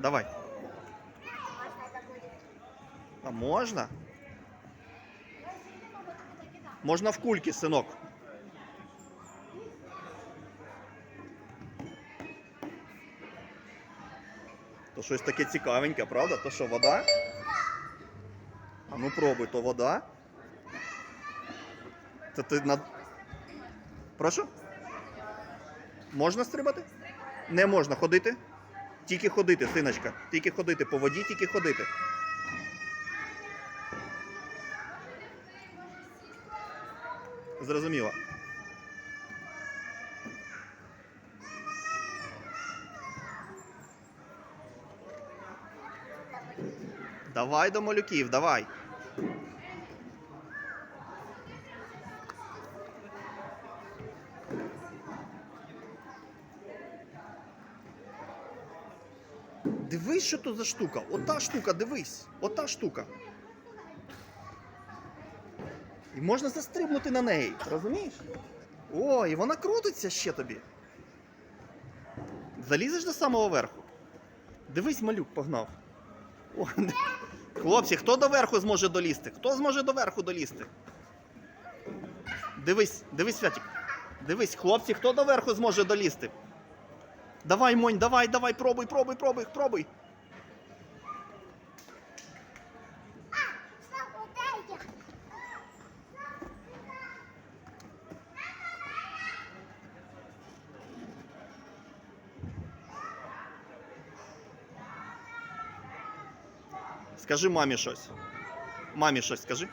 Давай. А можна? Можна в кульки, синок. То щось таке цікавеньке, правда? То що, вода? А ну пробуй, то вода. Це ти на. Прошу? Можна стрибати? Не можна ходити. Тільки ходити, синочка. Тільки ходити по воді, тільки ходити. Зрозуміло. Давай до малюків, давай. Дивись, що тут за штука. Ота штука, дивись. Ота штука. І можна застрибнути на неї, розумієш? О, і вона крутиться ще тобі. Залізеш до самого верху. Дивись, малюк погнав. О, хлопці, хто до верху зможе долізти? Хто зможе до верху долізти? Дивись, дивись, Святік. Дивись, хлопці, хто до верху зможе долізти? Давай, Монь, давай, давай, пробуй, пробуй, пробуй, пробуй. Скажи мамі щось. Мамі щось скажи.